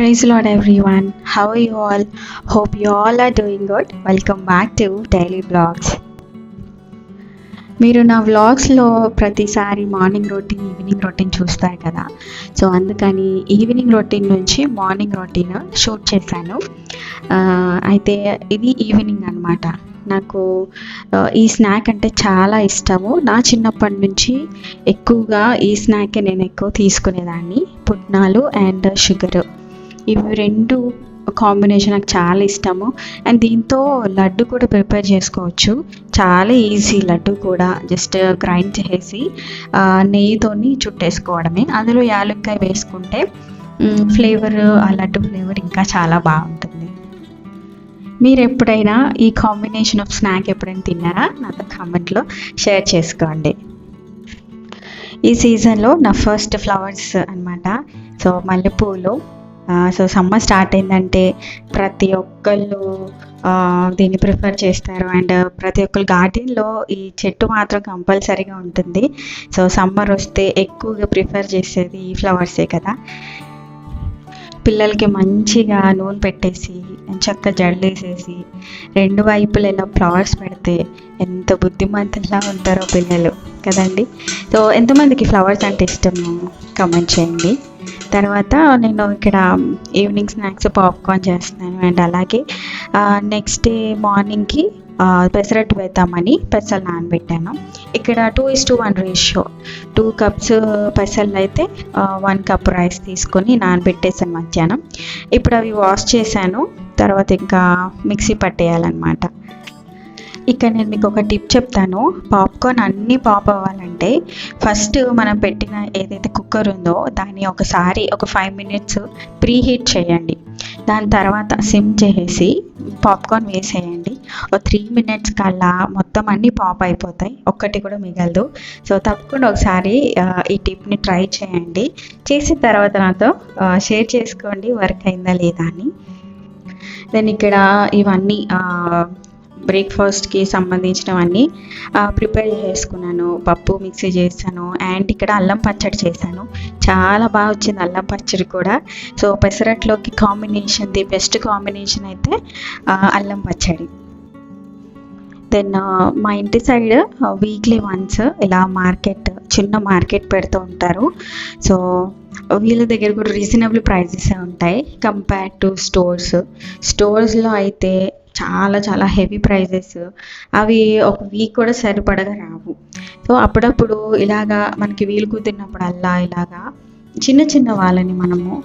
Praise Lord everyone how you all hope you all are doing good welcome back to daily blogs మీరు నా వ్లాగ్స్లో ప్రతిసారి morning routine evening routine చూస్తారు కదా. So అందుకని evening routine నుంచి morning routine shoot చేశాను. అయితే ఇది ఈవినింగ్ అనమాట నాకు ఈ స్నాక్ అంటే చాలా ఇష్టము. నా చిన్నప్పటి నుంచి ఎక్కువగా ఈ స్నాకే నేను ఎక్కువ తీసుకునేదాన్ని. పుట్నాలు అండ్ షుగర్ ఇవి రెండు కాంబినేషన్ నాకు చాలా ఇష్టము. అండ్ దీంతో లడ్డు కూడా ప్రిపేర్ చేసుకోవచ్చు. చాలా ఈజీ లడ్డు కూడా జస్ట్ గ్రైండ్ చేసి నెయ్యితోని చుట్టేసుకోవడమే. అందులో యాలక్కాయ వేసుకుంటే ఫ్లేవర్ ఆ లడ్డు ఫ్లేవర్ ఇంకా చాలా బాగుంటుంది. మీరు ఎప్పుడైనా ఈ కాంబినేషన్ ఆఫ్ స్నాక్ ఎప్పుడైనా తిన్నారా? నాతో కామెంట్లో షేర్ చేసుకోండి. ఈ సీజన్లో నా ఫస్ట్ ఫ్లవర్స్ అనమాట సో మల్లెపూలు సో సమ్మర్ స్టార్ట్ అయిందంటే ప్రతి ఒక్కళ్ళు దీన్ని ప్రిఫర్ చేస్తారు. అండ్ ప్రతి ఒక్కరు గార్డెన్లో ఈ చెట్టు మాత్రం కంపల్సరీగా ఉంటుంది. సో సమ్మర్ వస్తే ఎక్కువగా ప్రిఫర్ చేసేది ఈ ఫ్లవర్సే కదా. పిల్లలకి మంచిగా నూనె పెట్టేసి చక్క జల్లేసేసి రెండు వైపులు ఇలా ఫ్లవర్స్ పెడితే ఎంత బుద్ధిమంతులా ఉంటారో పిల్లలు కదండి. సో ఎంతమందికి ఫ్లవర్స్ అంటే ఇష్టము? కమెంట్ చేయండి. తర్వాత నేను ఇక్కడ ఈవినింగ్ స్నాక్స్ పాప్కార్న్ చేస్తున్నాను అండ్ అలాగే నెక్స్ట్ డే మార్నింగ్కి పెసరట్టు వేద్దామని పెసలు నానబెట్టాను. ఇక్కడ two is to one ratio two cups పెసలు అయితే వన్ కప్ రైస్ తీసుకొని నానబెట్టేసాను మధ్యాహ్నం. ఇప్పుడు అవి వాష్ చేశాను. తర్వాత ఇంకా మిక్సీ పట్టేయాలన్నమాట. ఇక్కడ నేను మీకు ఒక టిప్ చెప్తాను. పాప్కార్న్ అన్నీ పాప్ అవ్వాలంటే ఫస్ట్ మనం పెట్టిన ఏదైతే కుక్కర్ ఉందో దాన్ని ఒకసారి ఒక ఫైవ్ మినిట్స్ ప్రీ హీట్ చేయండి. దాని తర్వాత సిమ్ చేసేసి పాప్కార్న్ వేసేయండి. ఒక త్రీ మినిట్స్ కల్లా మొత్తం అన్నీ పాప్ అయిపోతాయి. ఒక్కటి కూడా మిగలదు. సో తప్పకుండా ఒకసారి ఈ టిప్ని ట్రై చేయండి. చేసిన తర్వాత నాతో షేర్ చేసుకోండి. వర్క్ అయిందా లేదా అని. దెన్ ఇక్కడ ఇవన్నీ బ్రేక్ఫాస్ట్కి సంబంధించినవన్నీ ప్రిపేర్ చేసుకున్నాను. పప్పు మిక్సీ చేశాను. అండ్ ఇక్కడ అల్లం పచ్చడి చేశాను. చాలా బాగా వచ్చింది అల్లం పచ్చడి కూడా. సో పెసరట్లోకి కాంబినేషన్ ది బెస్ట్ కాంబినేషన్ అయితే అల్లం పచ్చడి. దెన్ మా ఇంటి సైడ్ వీక్లీ వన్స్ ఇలా మార్కెట్ చిన్న మార్కెట్ పెడుతూ ఉంటారు. సో వీళ్ళ దగ్గర కూడా రీజనబుల్ ప్రైజెస్ ఉంటాయి. Compare to stores. స్టోర్స్లో అయితే చాలా చాలా హెవీ ప్రైజెస్ అవి ఒక వీక్ కూడా సరిపడగా రావు. సో అప్పుడప్పుడు ఇలాగా మనకి వీలు కుదిరినప్పుడల్లా ఇలాగా చిన్న చిన్న వాళ్ళని మనము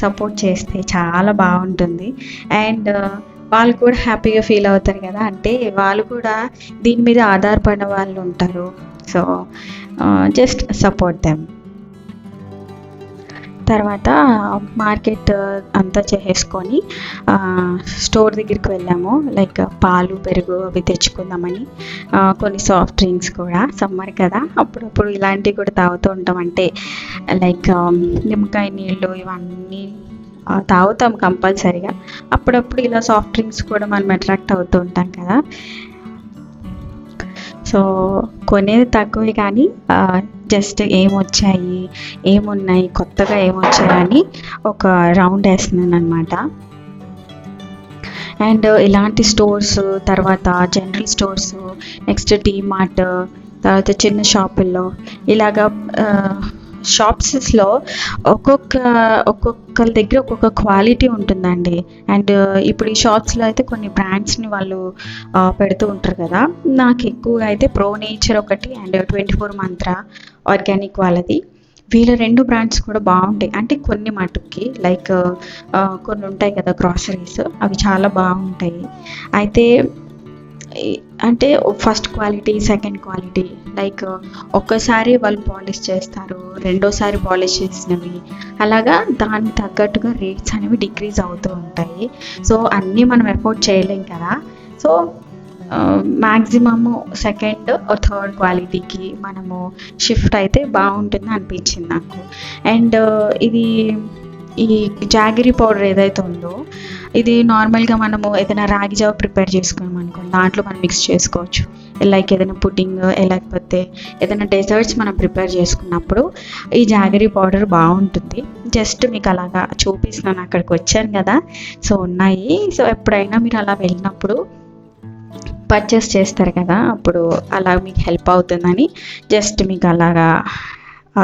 సపోర్ట్ చేస్తే చాలా బాగుంటుంది. అండ్ వాళ్ళు కూడా హ్యాపీగా ఫీల్ అవుతారు కదా. అంటే వాళ్ళు కూడా దీని మీద ఆధారపడిన వాళ్ళు ఉంటారు. సో జస్ట్ సపోర్ట్ దెమ్ తర్వాత మార్కెట్ అంతా చేసేసుకొని స్టోర్ దగ్గరికి వెళ్ళాము. లైక్ పాలు పెరుగు అవి తెచ్చుకుందామని. కొన్ని సాఫ్ట్ డ్రింక్స్ కూడా సమ్మర్ కదా అప్పుడప్పుడు ఇలాంటివి కూడా తాగుతూ ఉంటాం. అంటే లైక్ నిమ్మకాయ నీళ్ళు ఇవన్నీ తాగుతాం కంపల్సరీగా. అప్పుడప్పుడు ఇలా సాఫ్ట్ డ్రింక్స్ కూడా మనం అట్రాక్ట్ అవుతూ ఉంటాం కదా. సో కొనేది తక్కువే కానీ జస్ట్ ఏమొచ్చాయి ఏమున్నాయి కొత్తగా ఏమొచ్చాయని ఒక రౌండ్ వేస్తున్నాను అనమాట అండ్ ఇలాంటి స్టోర్స్ తర్వాత జనరల్ స్టోర్స్ నెక్స్ట్ మార్ట్ తర్వాత చిన్న షాపుల్లో ఇలాగా షాప్స్లో ఒక్కొక్క ఒక్కొక్కరి దగ్గర ఒక్కొక్క క్వాలిటీ ఉంటుందండి. అండ్ ఇప్పుడు ఈ షాప్స్లో అయితే కొన్ని బ్రాండ్స్ని వాళ్ళు పెడుతూ ఉంటారు కదా. నాకు ఎక్కువగా అయితే ప్రో నేచర్ ఒకటి and twenty four mantra organic వాళ్ళది. వీళ్ళ రెండు బ్రాండ్స్ కూడా బాగుంటాయి. అంటే కొన్ని మటుకి లైక్ కొన్ని ఉంటాయి కదా గ్రాసరీస్ అవి చాలా బాగుంటాయి. అయితే అంటే first quality second quality like ఒక్కసారి వాళ్ళు పాలిష్ చేస్తారు రెండోసారి పాలిష్ చేసినవి అలాగా దానికి తగ్గట్టుగా రేట్స్ అనేవి డిక్రీజ్ అవుతూ ఉంటాయి. సో అన్నీ మనం ఎఫోర్డ్ చేయలేం కదా. సో మ్యాక్సిమమ్ సెకండ్ థర్డ్ క్వాలిటీకి మనము షిఫ్ట్ అయితే బాగుంటుంది అనిపించింది నాకు. అండ్ ఇది ఈ జాగిరి పౌడర్ ఏదైతే ఉందో ఇది నార్మల్గా మనము ఏదైనా రాగి జావ ప్రిపేర్ చేసుకున్నాం అనుకోండి దాంట్లో మనం మిక్స్ చేసుకోవచ్చు. లైక్ ఏదైనా పుడ్డింగ్ లేకపోతే ఏదైనా డెజర్ట్స్ మనం ప్రిపేర్ చేసుకున్నప్పుడు ఈ జాగరీ పౌడర్ బాగుంటుంది. జస్ట్ మీకు అలాగా చూపిస్తున్నాను అక్కడికి వచ్చాను కదా. సో ఉన్నాయి. సో ఎప్పుడైనా మీరు అలా వెళ్ళినప్పుడు పర్చేస్ చేస్తారు కదా అప్పుడు అలా మీకు హెల్ప్ అవుతుందని జస్ట్ మీకు అలాగా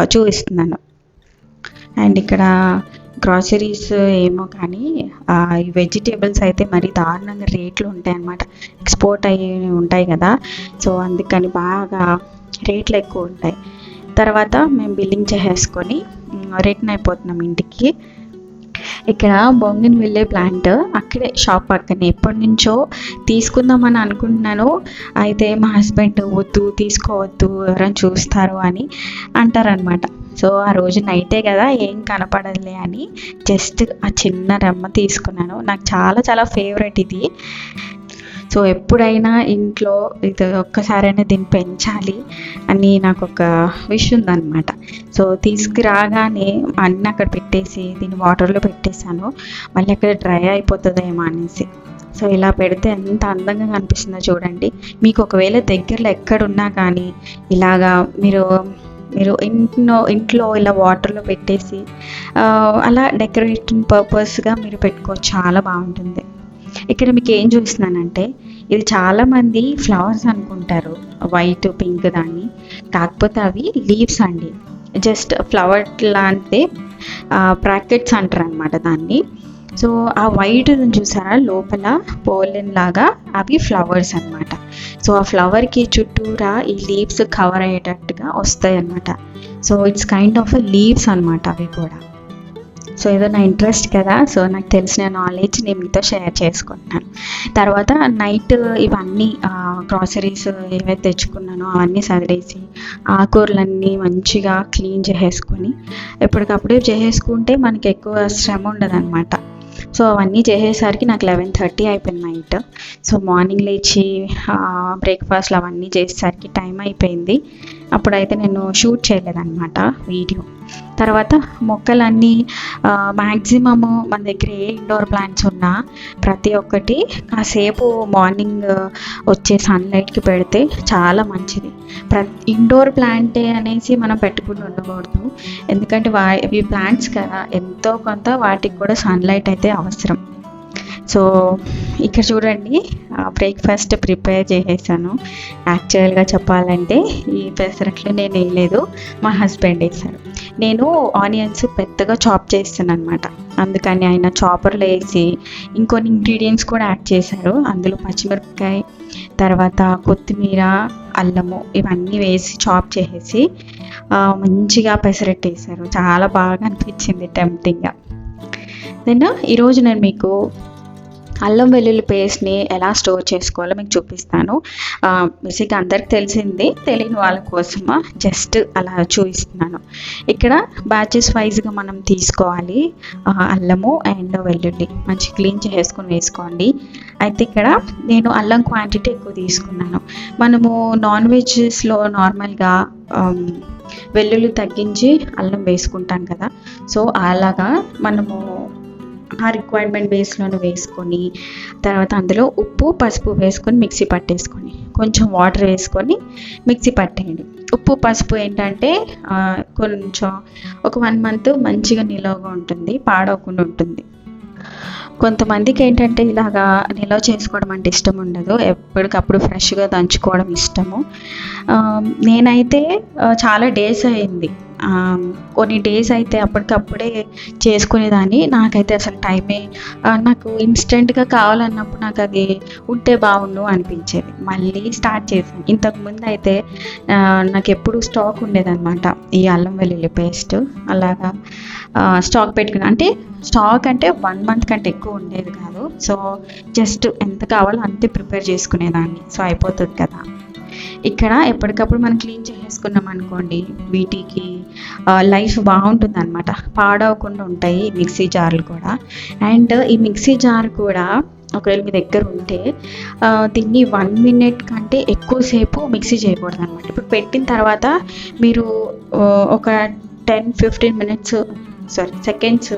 చూపిస్తున్నాను. అండ్ ఇక్కడ గ్రాసరీస్ ఏమో కానీ ఈ వెజిటేబుల్స్ అయితే మరి దారుణంగా రేట్లు ఉంటాయి అన్నమాట ఎక్స్పోర్ట్ అయ్యి ఉంటాయి కదా. సో అందుకని బాగా రేట్లు ఎక్కువ ఉంటాయి. తర్వాత మేము బిల్లింగ్ చేసేసుకొని రిటర్న్ అయిపోతున్నాం ఇంటికి. ఇక్కడ బొంగిన్ వెళ్ళే ప్లాంట్ అక్కడే షాప్ పక్కనే. ఎప్పటి నుంచో తీసుకుందామని అనుకుంటున్నాను. అయితే మా హస్బెండ్ వద్దు తీసుకోవద్దు ఎవరైనా చూస్తారు అని అంటారనమాట సో ఆ రోజు నైటే కదా ఏం కనపడదులే అని జస్ట్ ఆ చిన్న రెమ్మ తీసుకున్నాను. నాకు చాలా చాలా ఫేవరెట్ ఇది. సో ఎప్పుడైనా ఇంట్లో ఇది ఒక్కసారైనా దీన్ని పెంచాలి అని నాకు ఒక విష్ ఉందన్నమాట. సో తీసుకురాగానే అన్నీ అక్కడ పెట్టేసి దీన్ని వాటర్లో పెట్టేశాను. మళ్ళీ అక్కడ డ్రై అయిపోతుందేమో అనేసి. సో ఇలా పెడితే ఎంత అందంగా కనిపిస్తుందో చూడండి. మీకు ఒకవేళ దగ్గరలో ఎక్కడున్నా కానీ ఇలాగా మీరు మీరు ఇంట్లో ఇంట్లో ఇలా వాటర్లో పెట్టేసి అలా డెకరేషన్ పర్పస్గా మీరు పెట్టుకోవచ్చు చాలా బాగుంటుంది. ఇక్కడ మీకు ఏం చూస్తున్నానంటే ఇది చాలామంది ఫ్లవర్స్ అనుకుంటారు వైట్ పింక్ దాన్ని. కాకపోతే అవి లీవ్స్ అండి. జస్ట్ ఫ్లవర్ లాంటి బ్రాకెట్స్ అంటారు అనమాట దాన్ని. సో ఆ వైట్ చూసారా? లోపల పోలెన్ లాగా అవి ఫ్లవర్స్ అన్నమాట. సో ఆ ఫ్లవర్కి చుట్టూరా ఈ లీవ్స్ కవర్ అయ్యేటట్టుగా వస్తాయి అన్నమాట so it's kind of leaves అనమాట అవి కూడా. సో ఏదో నా ఇంట్రెస్ట్ కదా సో నాకు తెలిసిన నాలెడ్జ్ నేను మీతో షేర్ చేసుకుంటున్నాను. తర్వాత నైట్ ఇవన్నీ గ్రాసరీస్ ఏవైతే తెచ్చుకున్నానో అవన్నీ సదిరేసి ఆకూరలన్నీ మంచిగా క్లీన్ చేసేసుకొని ఎప్పటికప్పుడు చేసేసుకుంటే మనకి ఎక్కువ శ్రమ ఉండదన్నమాట. సో అవన్నీ చేసేసరికి నాకు లెవెన్ థర్టీ అయిపోయింది నైట్ సో మార్నింగ్ లేచి బ్రేక్ఫాస్ట్లు అవన్నీ చేసేసరికి టైం అయిపోయింది. అప్పుడైతే నేను షూట్ చేయలేదన్నమాట వీడియో. తర్వాత మొక్కలన్నీ మ్యాక్సిమము మన దగ్గర ఏ ఇండోర్ ప్లాంట్స్ ఉన్నా ప్రతి ఒక్కటి కాసేపు మార్నింగ్ వచ్చే సన్లైట్కి పెడితే చాలా మంచిది. ప్ర ఇండోర్ ప్లాంటే అనేసి మనం పెట్టుకుని ఉండకూడదు. ఎందుకంటే వా ఇవి ప్లాంట్స్ కదా ఎంతో కొంత వాటికి కూడా సన్లైట్ అయితే అవసరం. సో ఇక్కడ చూడండి బ్రేక్ఫాస్ట్ ప్రిపేర్ చేసేసాను. యాక్చువల్గా చెప్పాలంటే ఈ పెసరట్లు నేను వేయలేదు మా హస్బెండ్ వేశారు. నేను ఆనియన్స్ పెద్దగా చాప్ చేస్తాను అనమాట అందుకని ఆయన చాపర్లో వేసి ఇంకొన్ని ఇంగ్రీడియంట్స్ కూడా యాడ్ చేశారు. అందులో పచ్చిమిరపకాయ తర్వాత కొత్తిమీర అల్లము ఇవన్నీ వేసి చాప్ చేసేసి మంచిగా పెసరట్టు వేశారు. చాలా బాగా అనిపించింది టెంప్టింగ్గా దెన్ ఈరోజు నేను మీకు అల్లం వెల్లుల్లి పేస్ట్ని ఎలా స్టోర్ చేసుకోవాలో మీకు చూపిస్తాను. బేసిక్గా అందరికి తెలిసింది తెలియని వాళ్ళ కోసమా జస్ట్ అలా చూపిస్తున్నాను. ఇక్కడ బ్యాచెస్ వైజ్గా మనం తీసుకోవాలి అల్లము అండ్ వెల్లుల్లి. మంచి క్లీన్ చేసుకొని వేసుకోండి. అయితే ఇక్కడ నేను అల్లం క్వాంటిటీ ఎక్కువ తీసుకున్నాను. మనము నాన్ వెజ్స్లో నార్మల్గా వెల్లుల్లి తగ్గించి అల్లం వేసుకుంటాం కదా. సో అలాగా మనము ఆ రిక్వైర్మెంట్ బేస్లోనే వేసుకొని తర్వాత అందులో ఉప్పు పసుపు వేసుకొని మిక్సీ పట్టేసుకొని కొంచెం వాటర్ వేసుకొని మిక్సీ పట్టేయండి. ఉప్పు పసుపు ఏంటంటే కొంచెం ఒక వన్ మంత్ మంచిగా నిలవగా ఉంటుంది పాడవకుండా ఉంటుంది. కొంతమందికి ఏంటంటే ఇలాగా నిల్వ చేసుకోవడం అంటే ఇష్టం ఉండదు. ఎప్పటికప్పుడు ఫ్రెష్గా దంచుకోవడం ఇష్టము. నేనైతే చాలా డేస్ అయింది కొన్ని డేస్ అయితే అప్పటికప్పుడే చేసుకునేదాన్ని. నాకైతే అసలు టైమే నాకు ఇన్స్టెంట్గా కావాలన్నప్పుడు నాకు అది ఉంటే బాగుండు అనిపించేది. మళ్ళీ స్టార్ట్ చేశాను. ఇంతకుముందు అయితే నాకు ఎప్పుడు స్టాక్ ఉండేదన్నమాట. ఈ అల్లం వెల్లుల్లి పేస్ట్ అలాగా స్టాక్ పెట్టుకుని అంటే స్టాక్ అంటే వన్ మంత్ కంటే ఎక్కువ ఉండేది కాదు. సో జస్ట్ ఎంత కావాలో అంతే ప్రిపేర్ చేసుకునేదాన్ని. సో అయిపోతుంది కదా. ఇక్కడ ఎప్పటికప్పుడు మనం క్లీన్ చేసేసుకున్నాం అనుకోండి. వీటికి లైఫ్ బాగుంటుంది అనమాట పాడవకుండా ఉంటాయి ఈ మిక్సీ జార్లు కూడా. అండ్ ఈ మిక్సీ జార్ కూడా ఒకవేళ మీ దగ్గర ఉంటే దీన్ని వన్ మినిట్ కంటే ఎక్కువసేపు మిక్సీ చేయకూడదు అనమాట ఇప్పుడు పెట్టిన తర్వాత మీరు ఒక ten fifteen minutes sorry seconds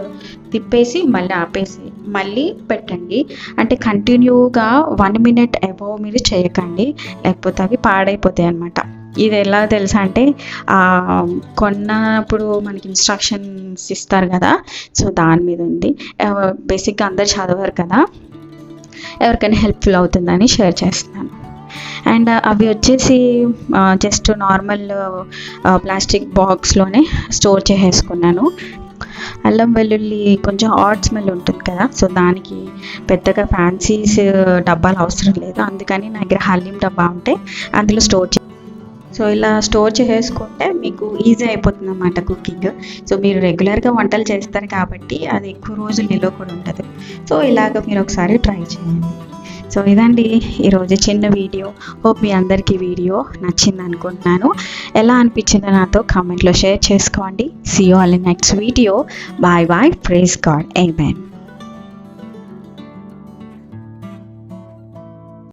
తిప్పేసి మళ్ళీ ఆపేసి మళ్ళీ పెట్టండి. అంటే కంటిన్యూగా వన్ మినిట్ అబౌవ్ మీరు చేయకండి. లేకపోతే అవి పాడైపోతాయి అనమాట ఇది ఎలా తెలుసా అంటే కొన్నప్పుడు మనకి ఇన్స్ట్రక్షన్స్ ఇస్తారు కదా. సో దాని మీద ఉంది. బేసిక్గా అందరు చదవరు కదా. ఎవరికైనా హెల్ప్ఫుల్ అవుతుందని షేర్ చేస్తున్నాను. అండ్ అవి వచ్చేసి జస్ట్ నార్మల్ ప్లాస్టిక్ బాక్స్లోనే స్టోర్ చేసేసుకున్నాను. అల్లం వెల్లుల్లి కొంచెం హాట్ స్మెల్ ఉంటుంది కదా. సో దానికి పెద్దగా ఫ్యాన్సీస్ డబ్బాలు అవసరం లేదు. అందుకని నా దగ్గర హలీం డబ్బా ఉంటే అందులో స్టోర్ చే సో ఇలా స్టోర్ చేసేసుకుంటే మీకు ఈజీ అయిపోతుంది అన్నమాట కుకింగ్ సో మీరు రెగ్యులర్గా వంటలు చేస్తారు కాబట్టి అది ఎక్కువ రోజులు నిల్వ కూడా ఉంటుంది సో ఇలాగ మీరు ఒకసారి ట్రై చేయండి. సో ఇదండి ఈరోజు చిన్న వీడియో. హోప్ మీ అందరికీ వీడియో నచ్చింది అనుకుంటున్నాను ఎలా అనిపించిందో నాతో కామెంట్లో షేర్ చేసుకోండి. See all in next video bye bye praise God A